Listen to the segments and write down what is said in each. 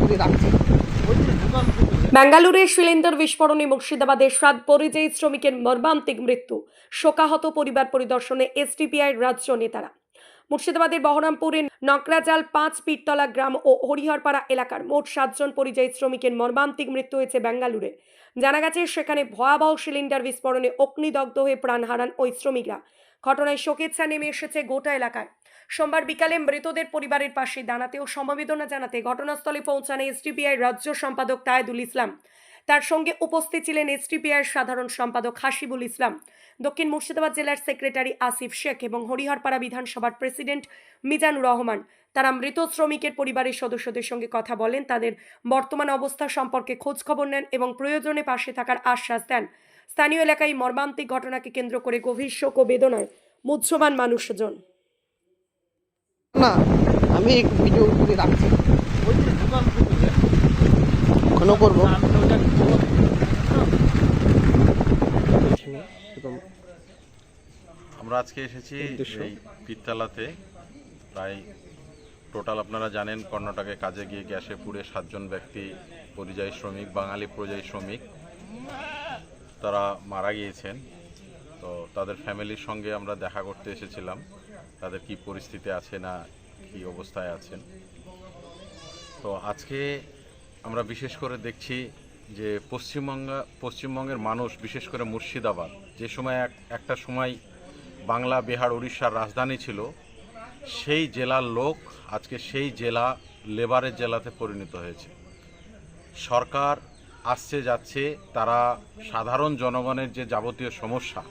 করে রাখছি সিলিন্ডার বিস্ফোরণে মুর্শিদাবাদের সাত পরিযায়ী শ্রমিকের মর্মান্তিক মৃত্যু, শোকাহত পরিবার পরিদর্শনে এসডিপিআই রাজ্য নেতারা। মুর্শিদাবাদের বহরমপুরের নকরাজাল পাঁচ পীরতলা গ্রাম ও হরিহরপাড়া এলাকার মোট সাতজন পরিযায়ী শ্রমিকের মর্মান্তিক মৃত্যু হয়েছে বেঙ্গালুরে জানা গেছে, সেখানে ভয়াবহ সিলিন্ডার বিস্ফোরণে অগ্নিদগ্ধ হয়ে প্রাণ হারান ওই শ্রমিকরা। ঘটনায় শোকেচ্ছা নেমে এসেছে গোটা এলাকায়। সোমবার বিকালে মৃতদের পরিবারের পাশে দাঁড়াতে ও সমবেদনা জানাতে ঘটনাস্থলে পৌঁছান এসডিপিআই রাজ্য সম্পাদক তায়েদুল ইসলাম। তার সঙ্গে উপস্থিত ছিলেন এসডিপিআই সাধারণ সম্পাদক হাসিবুল ইসলাম। দক্ষিণ মুর্শিদাবাদ জেলার সেক্রেটারি আসিফ শেখ এবং হরিহরপাড়া বিধানসভার প্রেসিডেন্ট মিজানুর রহমান। তারা মৃত শ্রমিকের পরিবারের সদস্যদের সঙ্গে কথা বলেন, তাদের বর্তমান অবস্থা সম্পর্কে খোঁজ খবর নেন এবং প্রয়োজনে পাশে থাকার আশ্বাস দেন। স্থানীয় এলাকায় মর্মান্তিক ঘটনাকে কেন্দ্র করে গভীর শোক ও বেদনায় মুহ্যমান মানুষজন। না, আমি ভিডিও রাখছি। এখনও করব। আমরা আজকে এসেছি এই পিরতলাতে। প্রায় টোটাল আপনারা জানেন কর্ণাটকে কাজে গিয়ে গ্যাসে পুড়ে সাতজন ব্যক্তি পরিযায়ী শ্রমিক বাঙালি পরিযায়ী শ্রমিক তারা মারা গিয়েছেন। তো তাদের ফ্যামিলির সঙ্গে আমরা দেখা করতে এসেছিলাম। তাদের কি পরিস্থিতি আছে না কি অবস্থায় আছেন। তো আজকে আমরা বিশেষ করে দেখছি যে পশ্চিমবঙ্গা, পশ্চিমবঙ্গের মানুষ, বিশেষ করে মুর্শিদাবাদ, যে সময় এক, একটা সময় বাংলা, বিহার উড়িষ্যার রাজধানী ছিল, সেই জেলার লোক আজকে সেই জেলা লেবারের জেলাতে পরিণত হয়েছে। সরকার আসছে, যাচ্ছে, তারা সাধারণ জনগণের যে যাবতীয় সমস্যা,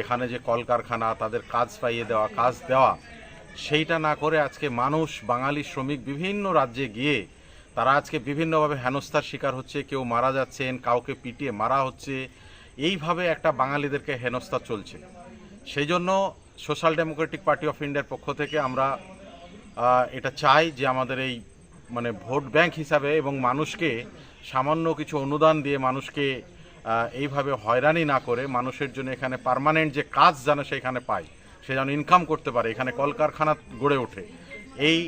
এখানে যে কলকারখানা, তাদের কাজ পাইয়ে দেওয়া, কাজ দেওয়া, সেইটা না করে আজকে মানুষ, বাঙালি শ্রমিক বিভিন্ন রাজ্যে গিয়ে তারা আজকে বিভিন্নভাবে হেনস্থার শিকার হচ্ছে, কেউ মারা যাচ্ছেন, কাউকে পিটিয়ে মারা হচ্ছে। এইভাবে একটা বাঙালিদেরকে হেনস্থা চলছে। সেই জন্য সোশ্যাল ডেমোক্রেটিক পার্টি অফ ইন্ডিয়ার পক্ষ থেকে আমরা এটা চাই যে আমাদের এই মানে ভোট ব্যাংক হিসাবে এবং মানুষকে সামান্য কিছু অনুদান দিয়ে মানুষকে এইভাবে হয়রানি না করে মানুষের জন্য এখানে পার্মানেন্ট যে কাজ যেন সেখানে পায়, সে যেন ইনকাম করতে পারে। এখানে কলকারখানা গড়ে ওঠে। এই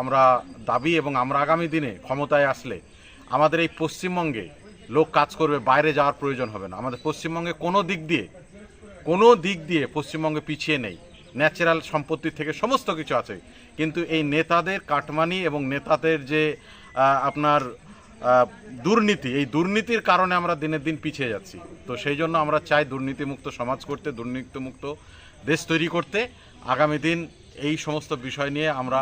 আমরা দাবি এবং আমরা আগামী দিনে ক্ষমতায় আসলে আমাদের এই পশ্চিমবঙ্গে লোক কাজ করবে, বাইরে যাওয়ার প্রয়োজন হবে না। আমাদের পশ্চিমবঙ্গে কোনো দিক দিয়ে, কোনো দিক দিয়ে পশ্চিমবঙ্গে পিছিয়ে নেই। ন্যাচারাল সম্পত্তি থেকে সমস্ত কিছু আছে। কিন্তু এই নেতাদের কাটমানি এবং নেতাদের যে আপনার দুর্নীতি, এই দুর্নীতির কারণে আমরা দিনের দিন পিছিয়ে যাচ্ছি। তো সেই জন্য আমরা চাই দুর্নীতিমুক্ত সমাজ করতে, দুর্নীতিমুক্ত দেশ তৈরি করতে। আগামী দিন এই সমস্ত বিষয় নিয়ে আমরা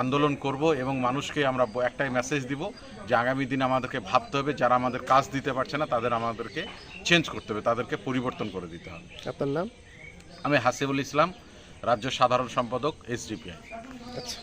আন্দোলন করব এবং মানুষকে আমরা একটাই মেসেজ দিব যে আগামী দিন আমাদেরকে ভাবতে হবে যারা আমাদের কাজ দিতে পারছে না তাদের আমাদেরকে চেঞ্জ করতে হবে তাদেরকে পরিবর্তন করে দিতে হবে। আপনার নাম? আমি হাসিবুল ইসলাম রাজ্য সাধারণ সম্পাদক এসডিপিআই আচ্ছা।